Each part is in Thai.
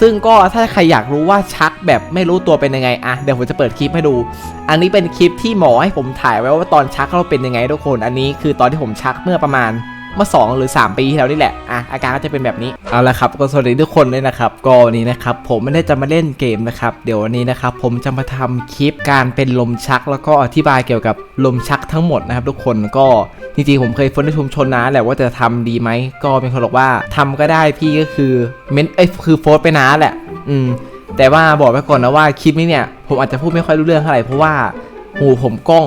ซึ่งก็ถ้าใครอยากรู้ว่าชักแบบไม่รู้ตัวเป็นยังไงอะเดี๋ยวผมจะเปิดคลิปให้ดู อันนี้เป็นคลิปที่หมอให้ผมถ่ายไว้ว่าตอนชักเราเป็นยังไงทุกคน อันนี้คือตอนที่ผมชักเมื่อประมาณ เมื่อ 2 หรือ 3 ปีที่แล้วนี่แหละ อะ อาการก็จะเป็นแบบนี้ เอาละครับก็สวัสดีทุกคนเลยนะครับ ก็วันนี้นะครับ ผมไม่ได้จะมาเล่นเกมนะครับ เดี๋ยววันนี้นะครับ ผมจะมาทำคลิปการเป็นลมชัก แล้วก็อธิบายเกี่ยวกับลมชักทั้งหมดนะครับ ทุกคนก็จริงๆผมเคยฟิร์นในชุมชนนะแหละว่าจะทำดีไหมก็เป็นคนบอกว่าทำก็ได้พี่ก็คือเม้นเอ้ยคือโฟร์ไปนะแหละ อืม แต่ว่าบอกไว้ก่อนนะว่าคลิปนี้เนี่ย ผมอาจจะพูดไม่ค่อยรู้เรื่องเท่าไหร่เพราะว่าหูผมกล้อง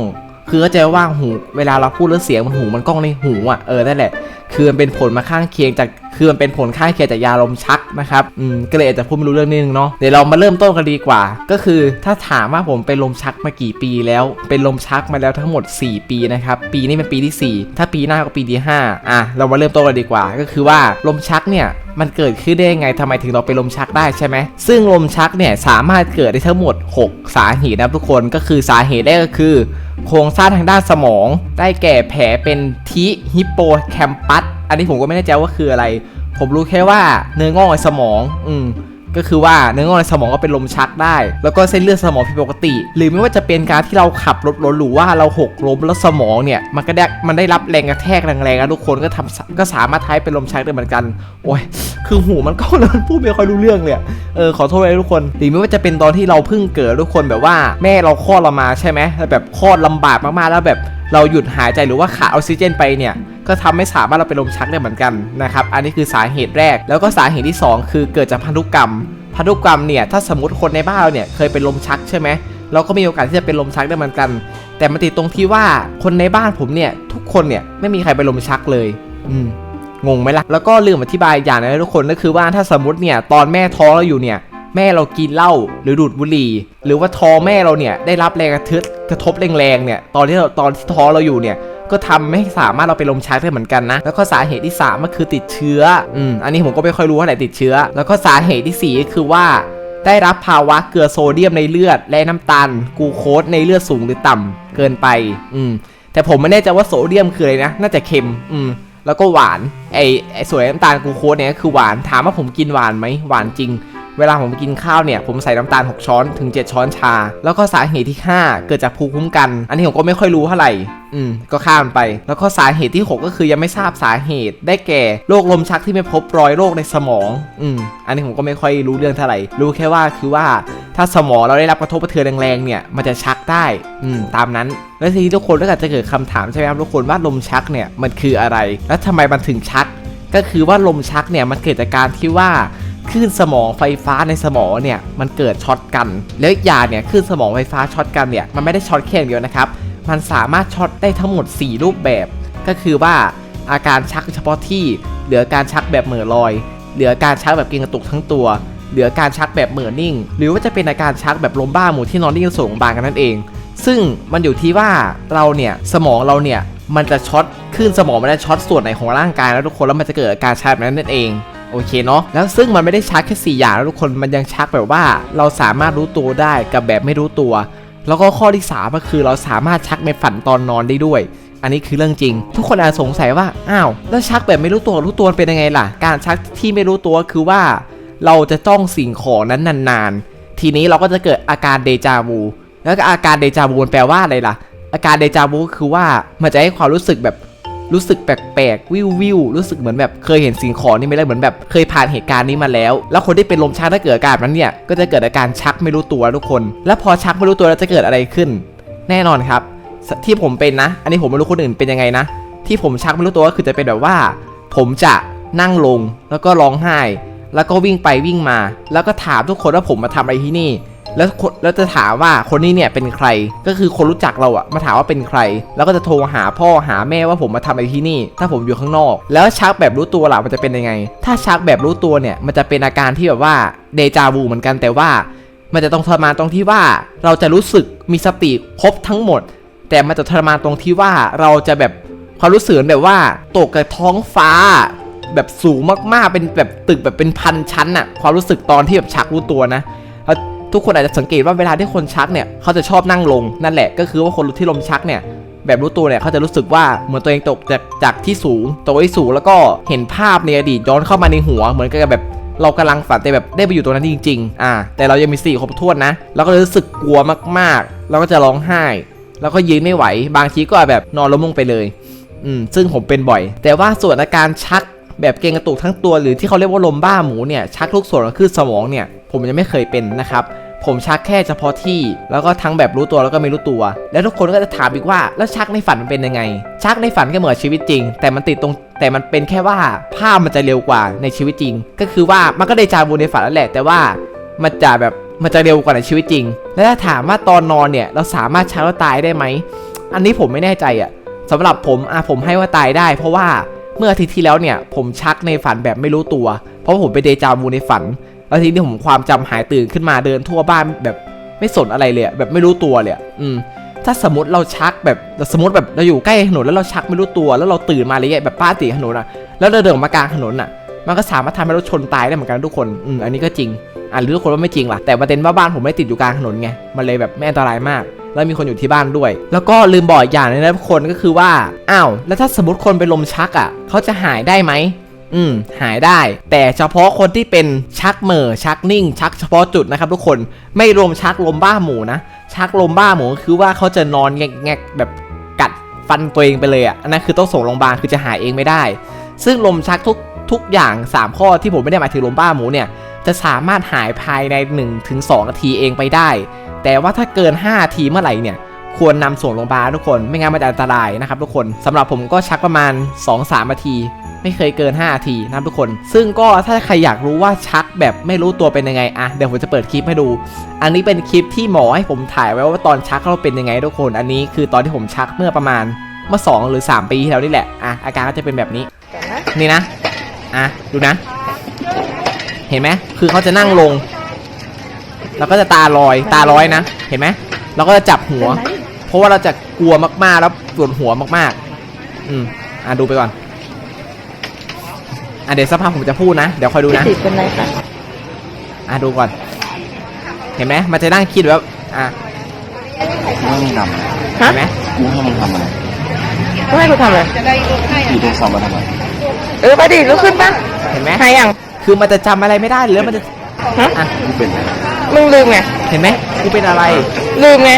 คือเข้าใจว่าหู เวลาเราพูดแล้วเสียงมันหูมันกล้องในหูอะ เออนั่นแหละ คือมันเป็นผลมาข้างเคียงจากคือมันเป็นผลข้างเคียงจากยาลมชักนะครับอืมก็เลยอาจจะพูดไม่รู้เรื่องนิดนึงเนาะเดี๋ยวเรามาเริ่มต้นกันดีกว่า ก็คือถ้าถามว่าผมเป็นลมชักมากี่ปีแล้ว เป็นลมชักมาแล้วทั้งหมด 4 ปีนะครับปีนี้เป็นปีที่ 4 ถ้าปีหน้าก็ปีที่5อะเรามาเริ่มต้นกันดีกว่า ก็คือว่าลมชักเนี่ยมันเกิดขึ้นได้ยังไงทำไมถึงเราเป็นลมชักได้ใช่ไหม ซึ่งลมชักเนี่ยสามารถเกิดได้ทั้งหมด 6 สาเหตุนะทุกคน ก็คือสาเหตุแรกก็คือ โครงสร้างทางด้านสมอง ได้แก่แผลเป็นทิฮิปโปแคมปัส อันนี้ผมก็ไม่แน่ใจว่าคืออะไร ผมรู้แค่ว่าเนื้องอกในสมอง อืมก็คือว่าเนื้องอกในสมองก็เป็นลมชักได้ แล้วก็เส้นเลือดสมองผิดปกติ หรือไม่ว่าจะเป็นการที่เราขับรถล้มหรือว่าเราหกล้มแล้วสมองเนี่ย มันก็ได้มันได้รับแรงกระแทกแรงๆแล้วทุกคนก็ทำก็สามารถทำให้เป็นลมชักได้เหมือนกัน โอ้ยคือหูมันก็แล้วมันพูดไม่ค่อยรู้เรื่องเลยเออขอโทษเลยทุกคนหรือไม่ว่าจะเป็นตอนที่เราเพิ่งเกิดทุกคนแบบว่าแม่เราคลอดเรามาใช่ไหมแล้วแบบคลอดลำบากมากๆแล้วแบบเราหยุดหายใจหรือว่าขาดออกซิเจนไปเนี่ย ก็ทำให้สามารถเราเป็นลมชักได้เหมือนกันนะครับ อันนี้คือสาเหตุแรก แล้วก็สาเหตุที่ 2 คือเกิดจากพันธุกรรม พันธุกรรมเนี่ยถ้าสมมติคนในบ้านเราเนี่ยเคยเป็นลมชักใช่ไหมเราก็มีโอกาสที่จะเป็นลมชักได้เหมือนกัน แต่มันติดตรงที่ว่าคนในบ้านผมเนี่ยทุกคนเนี่ยไม่มีใครเป็นลมชักเลย อืมงงไหมล่ะ แล้วก็ลืมอธิบายอย่างนึงนะทุกคนก็คือว่าถ้าสมมติเนี่ยตอนแม่ท้องเราอยู่เนี่ยแม่เรากินเหล้าหรือดูดบุหรี่ หรือว่าท้องแม่เราเนี่ยได้รับแรงกระทึกระทบแรงๆเนี่ยตอนที่เราตอนที่ท้องเราอยู่เนี่ย ก็ทำให้สามารถเราไปลมชักได้เหมือนกันนะ แล้วก็สาเหตุที่ 3 ก็คือติดเชื้อ อืม อันนี้ผมก็ไม่ค่อยรู้ว่าไหนติดเชื้อ แล้วก็สาเหตุที่4ก็คือว่าได้รับภาวะเกลือโซเดียมในเลือด และน้ำตาลกูโคสในเลือดสูงหรือต่ำเกินไป อืม แต่ผมไม่แน่ใจว่าโซเดียมคืออะไรนะ น่าจะเค็ม อืม แล้วก็หวาน ไอไอส่วนน้ำตาลกูโคสเนี่ยก็คือหวาน ถามว่าผมกินหวานไหมหวานจริง เวลาผมกินข้าวเนี่ยผมใส่น้ำตาล 6 ช้อนถึง 7 ช้อนชา แล้วก็สาเหตุที่ 5 เกิดจากภูมิคุ้มกัน อันนี้ผมก็ไม่ค่อยรู้เท่าไหร่อืมก็ข้ามไป แล้วก็สาเหตุที่ 6 ก็คือยังไม่ทราบสาเหตุ ได้แก่โรคลมชักที่ไม่พบรอยโรคในสมอง อืมอันนี้ผมก็ไม่ค่อยรู้เรื่องเท่าไหร่ รู้แค่ว่าคือว่าถ้าสมองเราได้รับกระทบกระเทือนแรงๆเนี่ยมันจะชักได้ อืมตามนั้น แล้วทีนี้ทุกคนก็อาจจะเกิดคำถามใช่ไหมครับทุกคนว่าลมชักเนี่ยมันคืออะไร และทำไมมันถึงชัก ก็คือว่าลมชักเนี่ยมันเกิดจากการที่ว่า คลื่นสมองไฟฟ้าในสมองเนี่ยมันเกิดช็อตกัน แล้วอีกอย่างเนี่ยคลื่นสมองไฟฟ้าช็อตกันเนี่ยมันไม่ได้ช็อตแค่อย่งเดียวนะครับ มันสามารถช็อตได้ทั้งหมด 4 รูปแบบ ก็คือว่าอาการชักเฉพาะที่ เหลือการชักแบบเหม่อลอย เหลือการชักแบบเกร็งกระตุกทั้งตัว เหลือการชักแบบเหม่อนิ่ง หรือว่าจะเป็นอาการชักแบบลมบ้าหมู่ที่นอนนิ่งส่งบางกันนั่นเอง ซึ่งมันอยู่ที่ว่าเราเนี่ยสมองเราเนี่ยมันจะช็อตคลื่นสมองมันจะช็อตส่วนไหนของร่างกายแล้วทุกคนแล้วมันจะเกิดอาการชักแบบนั้นนั่นเอง โอเคเนาะแล้วซึ่งมันไม่ได้ชักแค่สี่อย่างแล้วทุกคนมันยังชักแบบว่าเราสามารถรู้ตัวได้กับแบบไม่รู้ตัว แล้วก็ข้อที่3ก็คือเราสามารถชักในฝันตอนนอนได้ด้วยอันนี้คือเรื่องจริง ทุกคนอาจสงสัยว่า อ้าว แล้วชักแบบไม่รู้ตัวรู้ตัวเป็นยังไงล่ะ การชักที่ไม่รู้ตัวคือว่า เราจะจ้องสิ่งของนั้นนานๆ ทีนี้เราก็จะเกิดอาการเดจาวู แล้วก็อาการเดจาวูแปลว่าอะไรล่ะ อาการเดจาวูคือว่ามันจะให้ความรู้สึกแบบ รู้สึกแปลกๆวิววิวรู้สึกเหมือนแบบเคยเห็นสิ่งของนี่ไม่ได้เหมือนแบบเคยผ่านเหตุการณ์นี้มาแล้ว แล้วคนที่เป็นลมชักถ้าเกิดอาการนั้นเนี่ยก็จะเกิดอาการชักไม่รู้ตัวทุกคน แล้วพอชักไม่รู้ตัวแล้วจะเกิดอะไรขึ้น แน่นอนครับ ที่ผมเป็นนะ อันนี้ผมไม่รู้คนอื่นเป็นยังไงนะ ที่ผมชักไม่รู้ตัวก็คือจะเป็นแบบว่า ผมจะนั่งลงแล้วก็ร้องไห้ แล้วก็วิ่งไปวิ่งมา แล้วก็ถามทุกคนว่าผมมาทำอะไรที่นี่ แล้วแล้วจะถามว่าคนนี้เนี่ยเป็นใครก็คือคนรู้จักเราอะมาถามว่าเป็นใคร แล้วก็จะโทรหาพ่อหาแม่ว่าผมมาทำอะไรที่นี่ ถ้าผมอยู่ข้างนอก แล้วชักแบบรู้ตัวล่ะมันจะเป็นยังไง ถ้าชักแบบรู้ตัวเนี่ยมันจะเป็นอาการที่แบบว่าเดจาวูเหมือนกันแต่ว่า มันจะต้องทรมานตรงที่ว่าเราจะรู้สึกมีสติครบทั้งหมด แต่มันจะทรมานตรงที่ว่าเราจะแบบความรู้สึกแบบว่าตกกับท้องฟ้าแบบสูงมากๆเป็นแบบตึกแบบเป็นพันชั้นอะความรู้สึกตอนที่แบบชักรู้ตัวนะแล้ว ทุกคนอาจจะสังเกตว่าเวลาที่คนชักเนี่ยเขาจะชอบนั่งลงนั่นแหละ ก็คือว่าคนที่ลมชักเนี่ยแบบรู้ตัวเนี่ยเขาจะรู้สึกว่าเหมือนตัวเองตกจากจากที่สูงตกที่สูงแล้วก็เห็นภาพในอดีตย้อนเข้ามาในหัว เหมือนกับแบบเรากำลังฝันแต่แบบได้ไปอยู่ตรงนั้นจริงๆ อ่า แต่เรายังมีสี่ครบถ้วนนะเราก็รู้สึกกลัวมากๆ เราก็จะร้องไห้ แล้วก็ยืนไม่ไหว บางทีก็แบบนอนล้มลงไปเลย อืม ซึ่งผมเป็นบ่อย แต่ว่าส่วนอาการชัก แบบเกรงกระตุกทั้งตัวหรือที่เขาเรียกว่าลมบ้าหมูเนี่ยชักทุกส่วนของคือสมองเนี่ยผมยังไม่เคยเป็นนะครับผมชักแค่เฉพาะที่ แล้วก็ทั้งแบบรู้ตัวแล้วก็ไม่รู้ตัว แล้วทุกคนก็จะถามอีกว่าแล้วชักในฝันมันเป็นยังไง ชักในฝันก็เหมือนชีวิตจริง แต่มันติดตรงแต่มันเป็นแค่ว่าภาพมันจะเร็วกว่าในชีวิตจริง ก็คือว่ามันก็ได้จาวูในฝันนั่นแหละ แต่ว่ามันจะแบบมันจะเร็วกว่าในชีวิตจริง แล้วถ้าถามว่าตอนนอนเนี่ยเราสามารถชักแล้วตายได้ไหมอันนี้ผมไม่แน่ใจอะสำหรับผมอะผมให้ว่าตายได้ เพราะว่า เมื่ออาทิตย์ที่แล้วเนี่ยผมชักในฝันแบบไม่รู้ตัว เพราะผมไปเดจาวูในฝันแล้วทีนี้ผมความจำหายตื่นขึ้นมาเดินทั่วบ้านแบบไม่สนอะไรเลยแบบไม่รู้ตัวเลยอืมถ้าสมมติเราชักแบบสมมติแบบเราอยู่ใกล้ถนนแล้วเราชักไม่รู้ตัว แล้วเราตื่นมาอะไรเงี้ยแบบป้าตีถนนอะแล้วเราเดินออกมากลางถนนอะ มันก็สามารถทำให้รถชนตายได้เหมือนกันทุกคนอืมอันนี้ก็จริงอะหรือทุกคนว่าไม่จริงล่ะแต่ประเด็นว่าบ้านผมไม่ติดอยู่กลางถนนไงมันเลยแบบไม่อันตรายมาก แล้วมีคนอยู่ที่บ้านด้วย แล้วก็ลืมบอกอย่างนึงนะทุกคนก็คือว่าอ้าวแล้วถ้าสมมติคนเป็นลมชักอะเขาจะหายได้ไหมอืมหายได้ แต่เฉพาะคนที่เป็นชักเหม่อชักนิ่ง ชักเฉพาะจุดนะครับทุกคนไม่รวมชักลมบ้าหมูนะ ชักลมบ้าหมูคือว่าเขาจะนอนแงกๆแบบกัดฟันตัวเองไปเลยอะอันนั้นคือต้องส่งโรงพยาบาลคือจะหายเองไม่ได้ ซึ่งลมชักทุกทุกอย่าง 3 ข้อที่ผมไม่ได้หมายถึงลมบ้าหมูเนี่ยจะสามารถหายภายใน1ถึง2นาทีเองไปได้ แต่ว่าถ้าเกิน 5 ทีเมื่อไหร่เนี่ยควรนำส่งโรงพยาบาลทุกคนไม่งั้นมันจะอันตรายนะครับทุกคนสำหรับผมก็ชักประมาณ 2-3นาที ไม่เคยเกิน 5 นาทีนะครับทุกคน ซึ่งก็ถ้าใครอยากรู้ว่าชักแบบไม่รู้ตัวเป็นยังไงอะเดี๋ยวผมจะเปิดคลิปให้ดู อันนี้เป็นคลิปที่หมอให้ผมถ่ายไว้ว่าตอนชักเราเป็นยังไงทุกคน อันนี้คือตอนที่ผมชักเมื่อประมาณเมื่อ 2 หรือ 3 ปีที่แล้วนี่แหละอะอาการก็จะเป็นแบบนี้นี่นะอะดูนะ เห็นไหมคือเขาจะนั่งลง แล้วก็จะตาลอยตาลอยนะ เห็นไหมเราก็จะจับหัว เพราะว่าเราจะกลัวมากๆแล้วปวดหัวมากๆ อืมอะดูไปก่อนอะเดี๋ยวสักพักผมจะพูดนะ เดี๋ยวคอยดูนะติดเป็นไรคะอะดูก่อน เห็นไหมมันจะนั่งคิดแบบอะไม่ให้ทำอะไรฮะเห็นไหมไม่ให้มันทำอะไรต้องให้กูทำอะไรขี่โทรศัพท์มาทำไมเออไปดิลุกขึ้นปะเห็นไหมหายยังคือมันจะจำอะไรไม่ได้หรือมันจะฮะอะไม่เป็นไร มึงลืมไง เห็นไหมกูเป็นอะไรลืมไง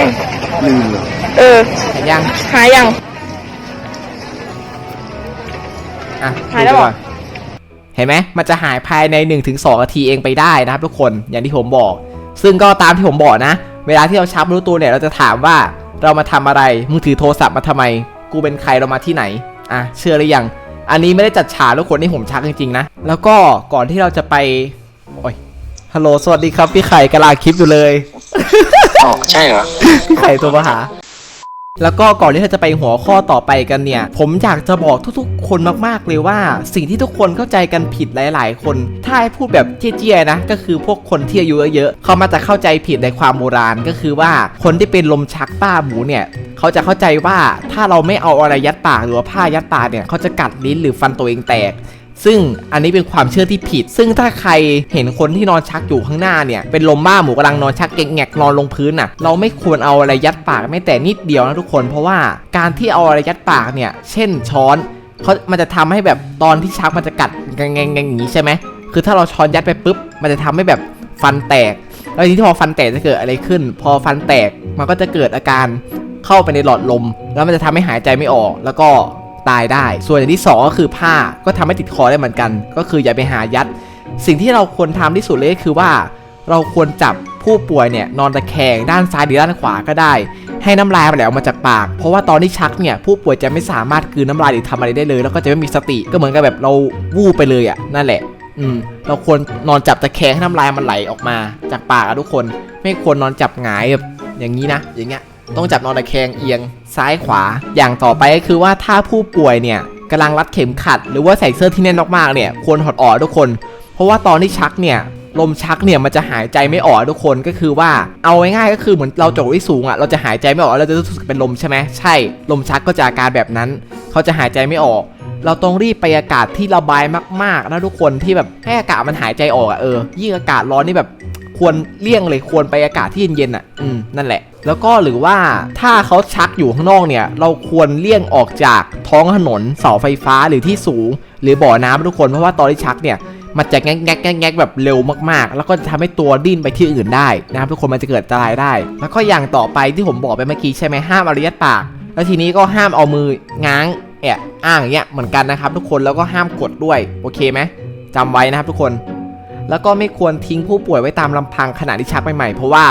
ลืมเลยเออ เห็นยังหายยัง อะหายแล้วเหรอ ดูไปก่อนเห็นไหมมันจะหายภายใน 1-2นาทีเองไปได้นะครับทุกคนอย่างที่ผมบอก ซึ่งก็ตามที่ผมบอกนะ เวลาที่เราชักไม่รู้ตัวเนี่ยเราจะถามว่าเรามาทำอะไรมึงถือโทรศัพท์มาทำไม กูเป็นใครเรามาที่ไหน อะเชื่อหรือยัง อันนี้ไม่ได้จัดฉากทุกคนที่ผมชักจริงๆนะ แล้วก็ก่อนที่เราจะไป โอ้ย ฮัลโหลสวัสดีครับ พี่ไข่กำลังคลิปอยู่เลย อ๋อใช่เหรอ พี่ไข่ตัวมาหา แล้วก็ก่อนที่เราจะไปหัวข้อต่อไปกันเนี่ย ผมอยากจะบอกทุกๆ คนมากๆเลยว่า สิ่งที่ทุกคนเข้าใจกันผิดหลาย ๆ คน ถ้าให้พูดแบบเจี้ยๆนะ ก็คือพวกคนที่อายุเยอะๆเขามาจะเข้าใจผิดในความโบราณก็คือว่าคนที่เป็นลมชักป้าหมูเนี่ยเขาจะเข้าใจว่าถ้าเราไม่เอาอะไรยัดปากหรือว่าผ้ายัดปากเนี่ยเขาจะกัดลิ้นหรือฟันตัวเองแตก ซึ่งอันนี้เป็นความเชื่อที่ผิด ซึ่งถ้าใครเห็นคนที่นอนชักอยู่ข้างหน้าเนี่ย เป็นลมบ้าหมูกำลังนอนชักแงกนอนลงพื้นน่ะ เราไม่ควรเอาอะไรยัดปากแม้แต่นิดเดียวนะทุกคน เพราะว่าการที่เอาอะไรยัดปากเนี่ย เช่นช้อนเขามันจะทำให้แบบตอนที่ชักมันจะกัดแงงๆอย่างนี้ใช่ไหม คือถ้าเราช้อนยัดไปปุ๊บ มันจะทำให้แบบฟันแตก แล้วทีนี้พอฟันแตกจะเกิดอะไรขึ้น พอฟันแตกมันก็จะเกิดอาการเข้าไปในหลอดลม แล้วมันจะทำให้หายใจไม่ออก แล้วก็ ตายได้ ส่วนอย่างที่สองก็คือผ้าก็ทำให้ติดคอได้เหมือนกัน ก็คืออย่าไปหายัด สิ่งที่เราควรทำที่สุดเลยคือว่า เราควรจับผู้ป่วยเนี่ยนอนตะแคงด้านซ้ายหรือด้านขวาก็ได้ ให้น้ำลายมันไหลออกมาจากปาก เพราะว่าตอนที่ชักเนี่ยผู้ป่วยจะไม่สามารถกลืนน้ำลายหรือทำอะไรได้เลย แล้วก็จะไม่มีสติก็เหมือนกับแบบเราวูบไปเลยอะ่ะนั่นแหละอืมเราควรนอนจับตะแคงให้น้ำลายมันไหลออกมาจากปากอะทุกคน ไม่ควรนอนจับหงายแบบอย่างนี้นะอย่างเงี้ย ต้องจับนอนตะแคงเอียงซ้ายขวา อย่างต่อไปก็คือว่าถ้าผู้ป่วยเนี่ยกำลังรัดเข็มขัด หรือว่าใส่เสื้อที่แน่นมากๆเนี่ยควรถอดออกทุกคน เพราะว่าตอนที่ชักเนี่ยลมชักเนี่ยมันจะหายใจไม่ออกทุกคนก็คือว่าเอาง่ายๆก็คือเหมือนเราจกไว้สูงอะ่ะเราจะหายใจไม่ออกเราจะรู้สึกเป็นลมใช่ไหมใช่ ลมชักก็จะอาการแบบนั้น เขาจะหายใจไม่ออก เราต้องรีบไปอากาศที่ระบายมากๆนะทุกคนที่แบบให้อากาศมันหายใจออกอะ่ะเออยิ่งอากาศร้อนนี่แบบ ควรเลี่ยงเลยควรไปอากาศที่เย็นๆอะอืมนั่นแหละ แล้วก็หรือว่าถ้าเขาชักอยู่ข้างนอกเนี่ย เราควรเลี่ยงออกจากท้องถนนเสาไฟฟ้าหรือที่สูง หรือบ่อน้ำทุกคนเพราะว่าตอนที่ชักเนี่ยมันจะแงกแงกแงกแงกแบบเร็วมากๆ แล้วก็จะทำให้ตัวดิ้นไปที่อื่นได้นะครับทุกคนมันจะเกิดอันตรายได้ แล้วก็อย่างต่อไปที่ผมบอกไปเมื่อกี้ใช่ไหมห้ามเอระยปาก แล้วทีนี้ก็ห้ามเอามือง้างแอะอ้างอย่างเงี้ยเหมือนกันนะครับทุกคนแล้วก็ห้ามกดด้วยโอเคไหมจำไว้นะครับทุกคน แล้วก็ไม่ควรทิ้งผู้ป่วยไว้ตามลำพังขณะที่ชักใหม่ๆ เพราะว่า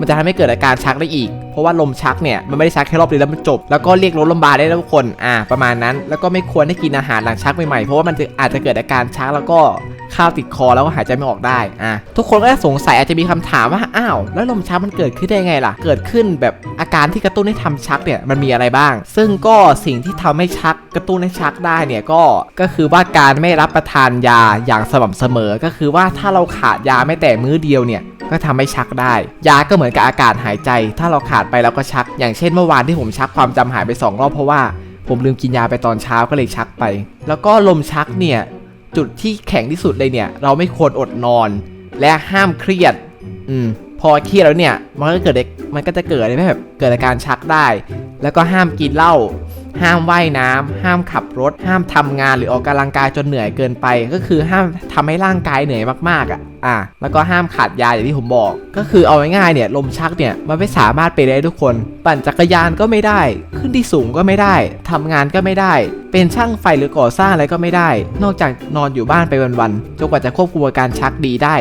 มันจะทำให้เกิดอาการชักได้อีก เพราะว่าลมชักเนี่ยมันไม่ได้ชักแค่รอบเดียวแล้วมันจบ แล้วก็เรียกรถโรงพยาบาได้แล้วทุกคนอ่าประมาณนั้น แล้วก็ไม่ควรให้กินอาหารหลังชักใหม่ๆเพราะว่ามันจะอาจจะเกิดอาการชักแล้วก็ข้าวติดคอแล้วก็หายใจไม่ออกได้ อะ ทุกคนก็จะสงสัยอาจจะมีคำถามว่า อ้าว แล้วลมชักมันเกิดขึ้นได้ไงล่ะ เกิดขึ้นแบบอาการที่กระตุ้นให้ทำชักเนี่ย มันมีอะไรบ้าง ซึ่งก็สิ่งที่ทำให้ชักกระตุ้นให้ชักได้เนี่ยก็ ก็คือว่าการไม่รับประทานยาอย่างสม่ำเสมอ ก็คือว่าถ้าเราขาดยาไม่แต่มื้อเดียวเนี่ย ก็ทำให้ชักได้ ยาก็เหมือนกับอากาศหายใจ ถ้าเราขาดไปเราก็ชัก อย่างเช่นเมื่อวานที่ผมชักความจำหายไปสองรอบเพราะว่า ผมลืมกินยาไปตอนเช้าก็เลยชักไป แล้วก็ลมชักเนี่ยจุดที่แข็งที่สุดเลยเนี่ย เราไม่ควรอดนอน และห้ามเครียด อืมพอเครียดแล้วเนี่ย มันก็เกิดมันก็จะเกิดอะไรแบบเกิดอาการชักได้ แล้วก็ห้ามกินเหล้าห้ามว่ายน้ำห้ามขับรถ ห้ามทำงานหรือออกกำลังกายจนเหนื่อยเกินไป ก็คือห้ามทำให้ร่างกายเหนื่อยมากๆอะ อะแล้วก็ห้ามขาดยาอย่างที่ผมบอก ก็คือเอาง่ายๆเนี่ยลมชักเนี่ยมันไม่สามารถไปได้ทุกคน ปั่นจักรยานก็ไม่ได้ ขึ้นที่สูงก็ไม่ได้ทำงานก็ไม่ได้ เป็นช่างไฟหรือก่อสร้างอะไรก็ไม่ได้ นอกจากนอนอยู่บ้านไปวันๆจนกว่าจะควบคุมอาการชักดีได้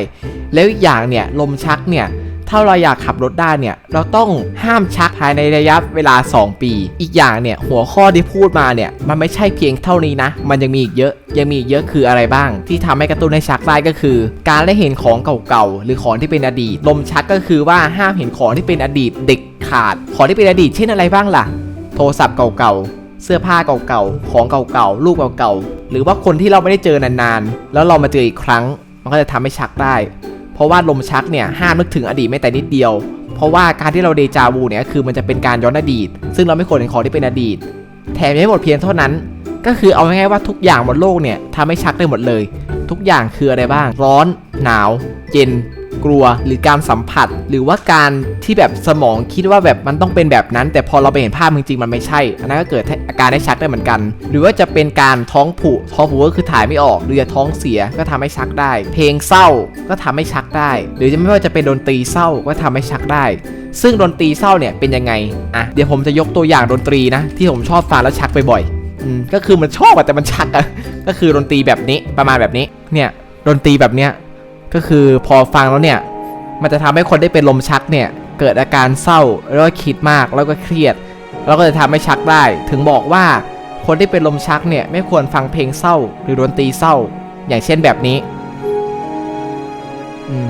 แล้วอีกอย่างเนี่ยลมชักเนี่ย ถ้าเราอยากขับรถได้เนี่ย เราต้องห้ามชักภายในระยะเวลา 2 ปี อีกอย่างเนี่ย หัวข้อที่พูดมาเนี่ย มันไม่ใช่เพียงเท่านี้นะ มันยังมีอีกเยอะ ยังมีอีกเยอะคืออะไรบ้าง ที่ทำให้กระตุ้นให้ชักได้ก็คือ การได้เห็นของเก่าๆ หรือของที่เป็นอดีต ลมชักก็คือว่าห้ามเห็นของที่เป็นอดีตเด็กขาด ของที่เป็นอดีตเช่นอะไรบ้างล่ะ โทรศัพท์เก่าๆ เสื้อผ้าเก่าๆ ของเก่าๆ รูปเก่าๆ หรือว่าคนที่เราไม่ได้เจอนานๆ แล้วเรามาเจออีกครั้ง มันก็จะทำให้ชักได้ เพราะว่าลมชักเนี่ยห้ามนึกถึงอดีตไม่แต่นิดเดียว เพราะว่าการที่เราเดจาวูเนี่ยคือมันจะเป็นการย้อนอดีต ซึ่งเราไม่ควรเห็นของที่เป็นอดีต แถมยังไม่หมดเพียงเท่านั้น ก็คือเอาง่ายๆว่าทุกอย่างบนโลกเนี่ยทำให้ชักได้หมดเลย ทุกอย่างคืออะไรบ้าง ร้อน หนาว เย็น กลัวหรือการสัมผัส หรือว่าการที่แบบสมองคิดว่าแบบมันต้องเป็นแบบนั้น แต่พอเราไปเห็นภาพจริงๆมันไม่ใช่ อันนั้นก็เกิดอาการได้ชักได้เหมือนกัน หรือว่าจะเป็นการท้องผูกท้องผูก็คือถ่ายไม่ออก หรือจะท้องเสียก็ทำให้ชักได้ เพลงเศร้าก็ทำให้ชักได้ หรือจะไม่ว่าจะเป็นดนตรีเศร้าก็ทำให้ชักได้ซึ่งดนตรีเศร้าเนี่ยเป็นยังไง อะ เดี๋ยวผมจะยกตัวอย่างดนตรีนะ ที่ผมชอบฟังแล้วชักบ่อยๆอืมก็คือมันชอบแต่มันชักอะก็คือดนตรีแบบนี้ประมาณแบบนี้ เนี่ยดนตรีแบบเนี้ย ก็คือพอฟังแล้วเนี่ย มันจะทำให้คนได้เป็นลมชักเนี่ย เกิดอาการเศร้าแล้วก็คิดมากแล้วก็เครียด แล้วก็จะทำให้ชักได้ ถึงบอกว่าคนที่เป็นลมชักเนี่ยไม่ควรฟังเพลงเศร้า หรือดนตรีเศร้า อย่างเช่นแบบนี้อืม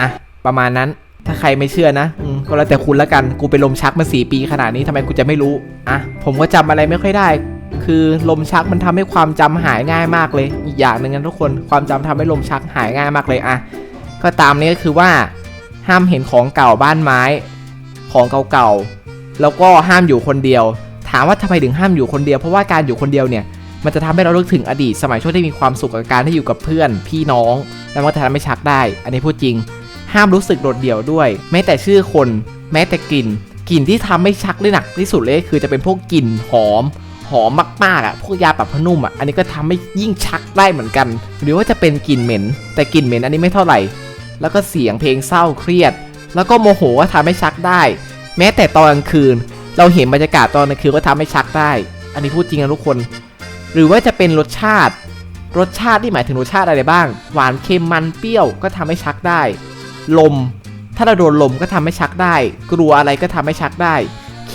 อะประมาณนั้นถ้าใครไม่เชื่อนะอก็แล้วแต่คุณละกัน กูเป็นลมชักมาสี่ปีขนาดนี้ทำไมกูจะไม่รู้ อะ ผมก็จำอะไรไม่ค่อยได้ คือลมชักมันทำให้ความจำหายง่ายมากเลย อีกอย่างหนึ่งนะทุกคนความจำทำให้ลมชักหายง่ายมากเลยอะก็ตามนี้ก็คือว่าห้ามเห็นของเก่าบ้านไม้ของเก่าๆแล้วก็ห้ามอยู่คนเดียว ถามว่าทำไมถึงห้ามอยู่คนเดียวเพราะว่าการอยู่คนเดียวเนี่ยมันจะทำให้เราลึกถึงอดีตสมัยช่วงที่มีความสุขกับการที่อยู่กับเพื่อน พี่น้อง แล้วมันก็จะทำให้ชักได้ อันนี้พูดจริง ห้ามรู้สึกโดดเดี่ยวด้วย แม้แต่ชื่อคน แม้แต่กลิ่น กลิ่นที่ทำให้ชักได้หนักที่สุดเลยคือจะเป็นพวกกลิ่นหอม หอมมากๆอะพวกยาปรับผ้านุ่มอะอันนี้ก็ทำให้ยิ่งชักได้เหมือนกัน หรือว่าจะเป็นกลิ่นเหม็น แต่กลิ่นเหม็นอันนี้ไม่เท่าไหร่ แล้วก็เสียงเพลงเศร้าเครียด แล้วก็โมโหก็ทำให้ชักได้ แม้แต่ตอนกลางคืน เราเห็นบรรยากาศตอนกลางคืนก็ทำให้ชักได้ อันนี้พูดจริงนะทุกคน หรือว่าจะเป็นรสชาติ รสชาติที่หมายถึงรสชาติอะไรบ้าง หวานเค็มมันเปรี้ยวก็ทำให้ชักได้ ลม ถ้าเราโดนลมก็ทำให้ชักได้ กลัวอะไรก็ทำให้ชักได้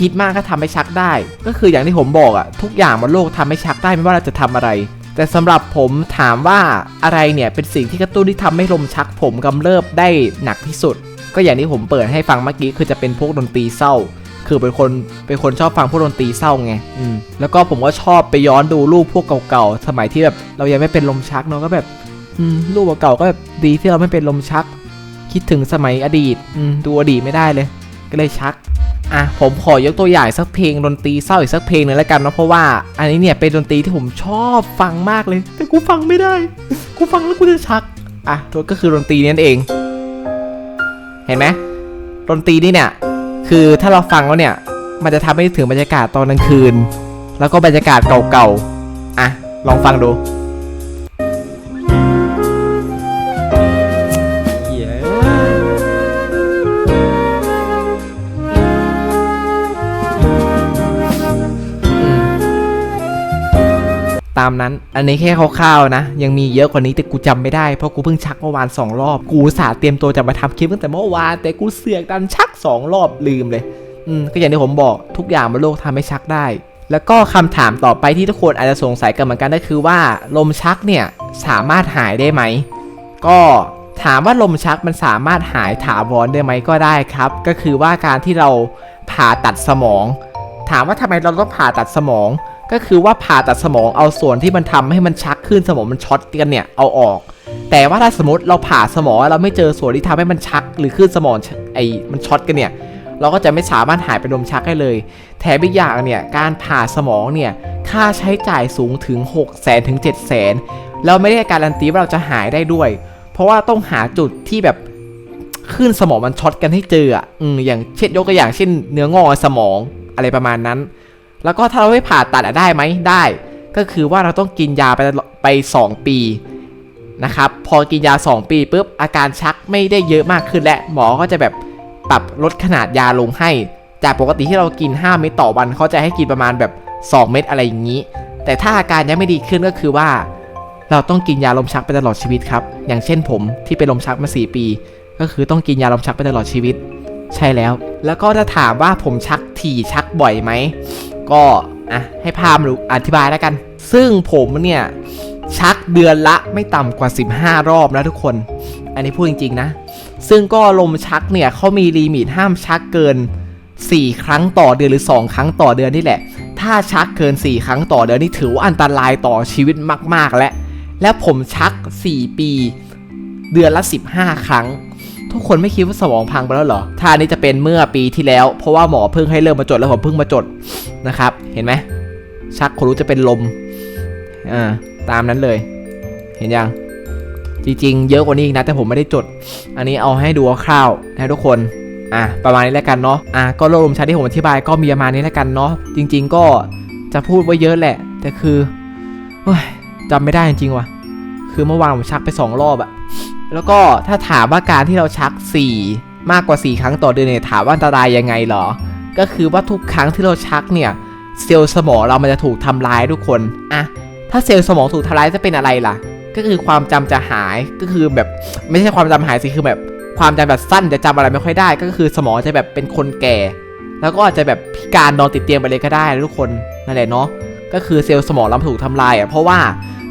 คิดมากก็ทำให้ชักได้ ก็คืออย่างที่ผมบอกอะทุกอย่างบนโลกทำให้ชักได้ไม่ว่าเราจะทำอะไร แต่สำหรับผมถามว่าอะไรเนี่ยเป็นสิ่งที่กระตุ้นที่ทำให้ลมชักผมกำเริบได้หนักที่สุด ก็อย่างที่ผมเปิดให้ฟังเมื่อกี้คือจะเป็นพวกดนตรีเศร้า คือเป็นคนเป็นคนชอบฟังพวกดนตรีเศร้าไงอืมแล้วก็ผมก็ชอบไปย้อนดูรูปพวกเก่าๆสมัยที่แบบเรายังไม่เป็นลมชักเนาะก็แบบอืมรูปเก่าๆก็แบบดีที่เราไม่เป็นลมชัก คิดถึงสมัยอดีตอืมดูอดีตไม่ได้เลย ก็เลยชัก อะผมขอยกตัวอย่างสักเพลงดนตรีเศร้าอีกสักเพลงหนึ่งแล้วกันเนาะเพราะว่าอันนี้เนี่ยเป็นดนตรีที่ผมชอบฟังมากเลย แต่กูฟังไม่ได้ กูฟังแล้วกูจะชัก อะตัวก็คือดนตรีนี้นั่นเอง เห็นไหมดนตรีนี่เนี่ย คือถ้าเราฟังแล้วเนี่ย มันจะทำให้ถึงบรรยากาศตอนกลางคืน แล้วก็บรรยากาศเก่าๆอะลองฟังดู ตามนั้น อันนี้แค่คร่าวๆนะ ยังมีเยอะกว่านี้แต่กูจำไม่ได้ เพราะกูเพิ่งชักเมื่อวานสองรอบ กูสาเตรียมตัวจะมาทำคลิปตั้งแต่เมื่อวาน แต่กูเสือกดันชักสองรอบลืมเลย อืม ก็อย่างที่ผมบอกทุกอย่างบนโลกทำให้ชักได้ แล้วก็คำถามต่อไปที่ทุกคนอาจจะสงสัยกันเหมือนกันก็คือว่า ลมชักเนี่ยสามารถหายได้ไหม ก็ถามว่าลมชักมันสามารถหายถาวรได้ไหมก็ได้ครับ ก็คือว่าการที่เราผ่าตัดสมอง ถามว่าทำไมเราต้องผ่าตัดสมอง ก็คือว่าผ่าตัดสมองเอาส่วนที่มันทำให้มันชักขึ้นสมองมันช็อตกันเนี่ยเอาออก แต่ว่าถ้าสมมติเราผ่าสมองเราไม่เจอส่วนที่ทำให้มันชัก หรือขึ้นสมองไอ้มันช็อตกันเนี่ยเราก็จะไม่สามารถหายเป็นลมชักได้เลย แถมอีกอย่างเนี่ยการผ่าสมองเนี่ยค่าใช้จ่ายสูงถึง 6 0 0 0 0ถึง 7 0 0 0 0 0แล้วไม่ได้การันตีว่าเราจะหายได้ด้วย เพราะว่าต้องหาจุดที่แบบขึ้นสมองมันช็อตกันให้เจออะอืมอย่างเช่นยกตัวอย่างเช่น เนื้องอสมองอะไรประมาณนั้น แล้วก็ถ้าเราไม่ผ่าตัดอะได้ไหมได้ ก็คือว่าเราต้องกินยาไปตลอดไป 2 ปีนะครับพอกินยา 2 ปีปุ๊บอาการชักไม่ได้เยอะมากขึ้นและหมอก็จะแบบปรับลดขนาดยาลงให้ จากปกติที่เรากิน 5 เม็ดต่อวันเขาจะให้กินประมาณแบบ 2 เม็ดอะไรอย่างนี้ แต่ถ้าอาการยังไม่ดีขึ้นก็คือว่า เราต้องกินยาลมชักไปตลอดชีวิตครับ อย่างเช่นผมที่เป็นลมชักมา 4 ปี ก็คือต้องกินยาลมชักไปตลอดชีวิต ใช่แล้ว แล้วก็ถ้าถามว่าผมชักถี่ชักบ่อยไหม ก็อะให้พามรู้อธิบายแล้วกัน ซึ่งผมเนี่ยชักเดือนละไม่ต่ำกว่า 15 รอบนะทุกคน อันนี้พูดจริง ๆ นะ ซึ่งก็ลมชักเนี่ยเขามีลิมิตห้ามชักเกิน 4 ครั้งต่อเดือนหรือ 2 ครั้งต่อเดือนนี่แหละ ถ้าชักเกิน 4 ครั้งต่อเดือนนี่ถือว่าอันตรายต่อชีวิตมาก ๆ และ และผมชัก 4 ปี เดือนละ 15 ครั้ง ทุกคนไม่คิดว่าสมองพังไปแล้วเหรอท่านี้จะเป็นเมื่อปีที่แล้ว เพราะว่าหมอเพิ่งให้เริ่มมาจดแล้วผมเพิ่งมาจดนะครับ เห็นไหมชักคนรู้จะเป็นลมอ่าตามนั้นเลย เห็นยังจริงๆ เยอะกว่านี้อีกนะแต่ผมไม่ได้จด อันนี้เอาให้ดูคร่าวๆนะทุกคนอะประมาณนี้แล้วกันเนาะอะก็รคลมชักที่ผมอธิบายก็มีประมาณนี้แล้วกันเนาะจริง ๆ ก็จะพูดไว้เยอะแหละ แต่คือจำไม่ได้จริงๆว่ะ คือเมื่อวานผมชักไปสองรอบอะ แล้วก็ถ้าถามว่าการที่เราชัก 4 มากกว่า 4 ครั้งต่อเดือนเนี่ยถามว่าอันตรายยังไงเหรอ ก็คือว่าทุกครั้งที่เราชักเนี่ยเซลล์สมองเรามันจะถูกทำลายทุกคนอะถ้าเซลล์สมองถูกทำลายจะเป็นอะไรล่ะ ก็คือความจำจะหายก็คือแบบไม่ใช่ความจำหายสิคือแบบความจำแบบสั้นจะจำอะไรไม่ค่อยได้ ก็คือสมองจะแบบเป็นคนแก่ แล้วก็อาจจะแบบพิการนอนติดเตียงไปเลยก็ได้ทุกคนนั่นแหละเนาะก็คือเซลล์สมองเราถูกทำลายอะเพราะว่า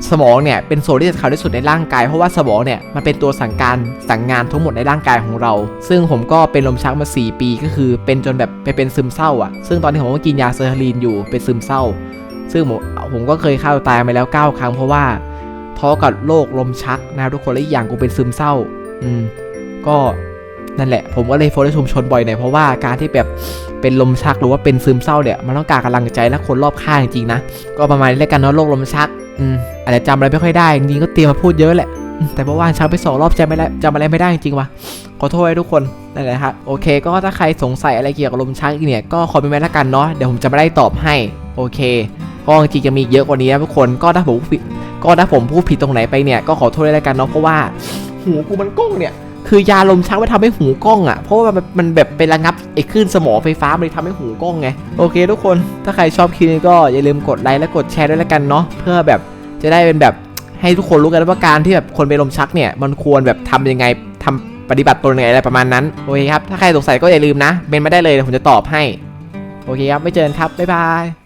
สมองเนี่ยเป็นส่วนที่สำคัญที่สุดในร่างกายเพราะว่าสมองเนี่ยมันเป็นตัวสั่งการสั่งงานทั้งหมดในร่างกายของเรา ซึ่งผมก็เป็นลมชักมา 4 ปีก็คือเป็นจนแบบไปเป็นซึมเศร้าอะ ซึ่งตอนนี้ผมก็กินยาเซอร์ทาลีนอยู่เป็นซึมเศร้า ซึ่งผมผมก็เคยฆ่าตัวตายมาแล้ว 9 ครั้งเพราะว่าท้อกับโรคลมชักนะทุกคนและอีกอย่างกูเป็นซึมเศร้า อืมก็นั่นแหละ ผมก็เลยโฟกัสชุมชนบ่อยหน่อยเพราะว่าการที่แบบ เป็นลมชักหรือว่าเป็นซึมเศร้าเนี่ยมันต้องการกำลังใจและคนรอบข้างจริงๆนะก็ประมาณนี้แล้วกันเนาะโรคลมชักอืมอาจจะจำอะไรไม่ค่อยได้จริงๆก็เตรียมมาพูดเยอะแหละแต่เมื่อวานชักไปสองรอบจำไม่ได้จำอะไรไม่ได้จริงๆวะขอโทษทุกคนนั่นแหละครับโอเค ก็ถ้าใครสงสัยอะไรเกี่ยวกับลมชักเนี่ยก็คอมเมนต์ไว้แล้วกันเนาะเดี๋ยวผมจะไม่ได้ตอบให้โอเคก็จริงๆจะมีเยอะกว่านี้นะทุกคนก็ถ้าผมก็ถ้าผมพูดผิดตรงไหนไปเนี่ยก็ขอโทษด้วยแล้วกันเนาะเพราะว่าหูกูมันก้องเนี่ย คือยาลมชักไม่ทำให้หูก้องอะเพราะว่ามันมันแบบไประงับไอ้คลื่นสมองไฟฟ้ามันทำให้หูก้องไงโอเค ทุกคนถ้าใครชอบคลิปนี้ก็อย่าลืมกดไลค์และกดแชร์ด้วยแล้วกันเนาะเพื่อแบบจะได้เป็นแบบให้ทุกคนรู้กันว่าการที่แบบคนเป็นลมชักเนี่ยมันควรแบบทำยังไงทำปฏิบัติตัวยังไงอะไรประมาณนั้นโอเคครับถ้าใครสงสัยก็อย่าลืมนะเมนมาได้เลยผมจะตอบให้โอเคครับไม่เจอกันครับบ๊ายบาย